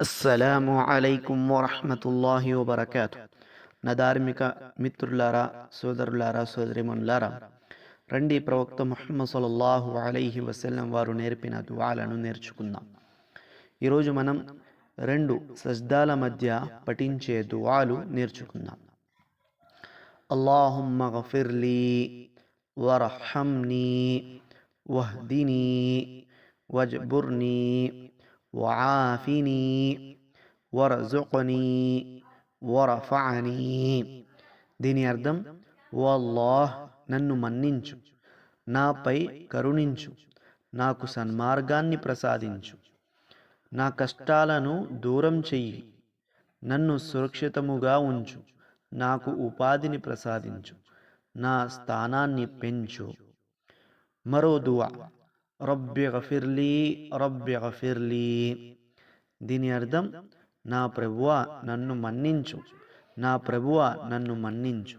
అస్సలాము అలైకుం వరహమతుల్లాహి వబర్కాతు. నా ధార్మిక మిత్రులారా సోదరులారా సోదరిమనులారా రండి ప్రవక్త ముహమ్మద్ సల్లల్లాహు అలైహి వసల్లం వారు నేర్పిన దువాలను నేర్చుకుందాం. ఈరోజు మనం రెండు సజ్దాల మధ్య పఠించే దువాలు నేర్చుకుందాం. అల్లాహుమ్మ గఫిర్లీ వరహమ్ని వహ్దినీ వజ్బుర్నీ وعافني وارزقني ورفعني దీని అర్థం ఓ అల్లాహ్ నన్ను మన్నించు నాపై కరుణించు నాకు సన్మార్గాన్ని ప్రసాదించు నా కష్టాలను దూరం చెయ్యి నన్ను సురక్షితముగా ఉంచు నాకు ఉపాధిని ప్రసాదించు నా స్థానాన్ని పెంచు మరో దువా రబ్బి గఫిర్లీ రబ్బి గఫిర్లీ. దీని అర్థం నా ప్రభువ నన్ను మన్నించు నా ప్రభువ నన్ను మన్నించు.